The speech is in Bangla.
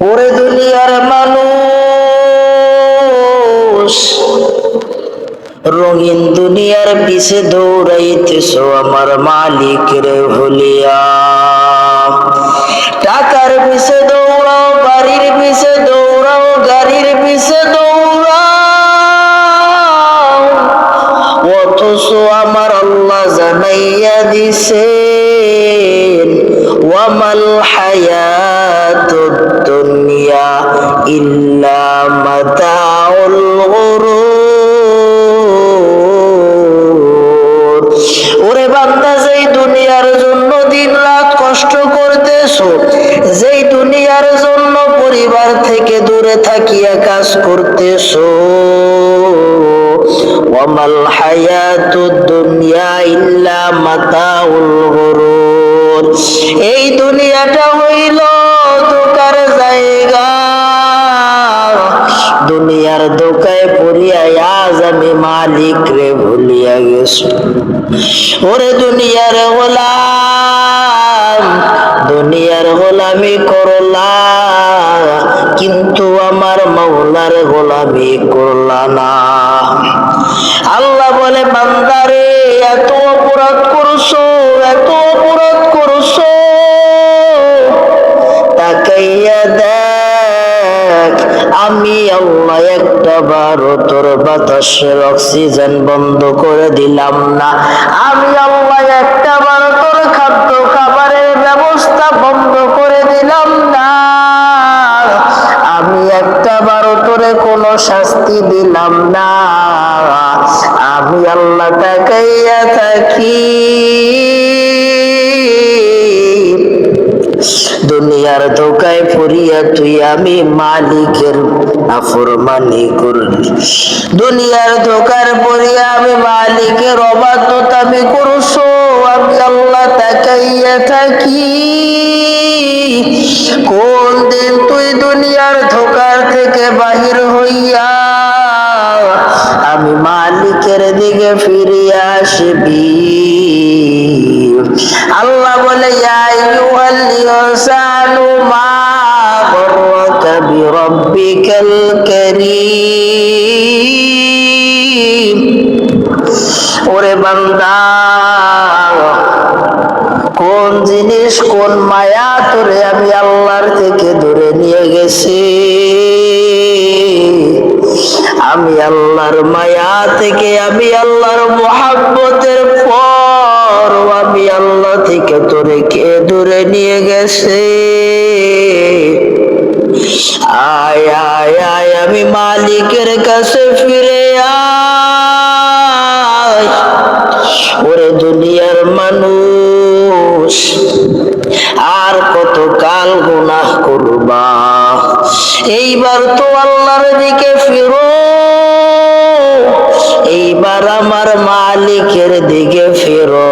ওরে দুনিয়ার মানুষ, রঙিন দুনিয়ার পিছে দৌড়াইতেছ আমার মালিক রে ভুলিয়া। টাকার পিছে দৌড়াও, বাড়ির পিছে দৌড়াও, গাড়ির পিছে দৌড়াও। অথচ আমার আল্লাহ জানাইয়া দিছে ওয়ামাল দুনিয়া ইল্লা মাতাউল গুরুর ওরে বান্দা, যেই দুনিয়ার জন্য দিন রাত কষ্ট করতেছো, যেই দুনিয়ার জন্য পরিবার থেকে দূরে থাকিয়া কাজ করতেছো ওয়ামাল হায়াতুদ দুনিয়া ইল্লা মাতাউল গুরুর। এই দুনিয়াটা দুনিয়ার দোকায় পড়িয়া আজ আমি মালিক রে ভুলিয়া গেছো। ওরে দুনিয়ার গোলাম, দুনিয়ার গোলামি করলা, কিন্তু আমার মৌলার গোলামি করলা না। আল্লাহ বলে বান্দারে এত অপরাধ করছ, এত অপরাধ করছ। তাকাইয়া দেখ আমি আল্লাহ একটা বারো তোর বাতাসের অক্সিজেন বন্ধ করে দিলাম না। আমি আল্লাহ একটা বারো তোর খাদ্য খাবারের ব্যবস্থা বন্ধ করে দিলাম না। আমি একটা বারো তোরে কোনো শাস্তি দিলাম না। আমি আল্লাহ তাকাইয়া থাকি। তুই আমি মালিকের নাফরমানি করলি দুনিয়ার ধোকার পড়িয়া আমি মালিকের অবাধ্যতা আমি করছ, আমি আল্লাহ তাকাইয়া থাকি। কোন দিন তুই দুনিয়ার ধোকার থেকে বাহির হইয়া আমি মালিকের দিকে ফিরিয়া আসবি? আল্লাহ বলে, ইয়া বিরাব্বিকাল কারীম। ওরে বান্দা, কোন জিনিস, কোন মায়া তোরে আমি আল্লাহর থেকে দূরে নিয়ে গেছি? আমি আল্লাহর মায়া থেকে, আমি আল্লাহর মোহাব্বতের পর আমি আল্লাহ থেকে তোরে কে দূরে নিয়ে গেছে? আয় আয় আয়, আমি মালিকের কাছে ফিরে আয়। ওরে দুনিয়ার মানুষ, আর কত কাল গুনাহ করবা? এইবার তো আল্লাহর দিকে ফিরো। এইবার আমার মালিকের দিকে ফিরো।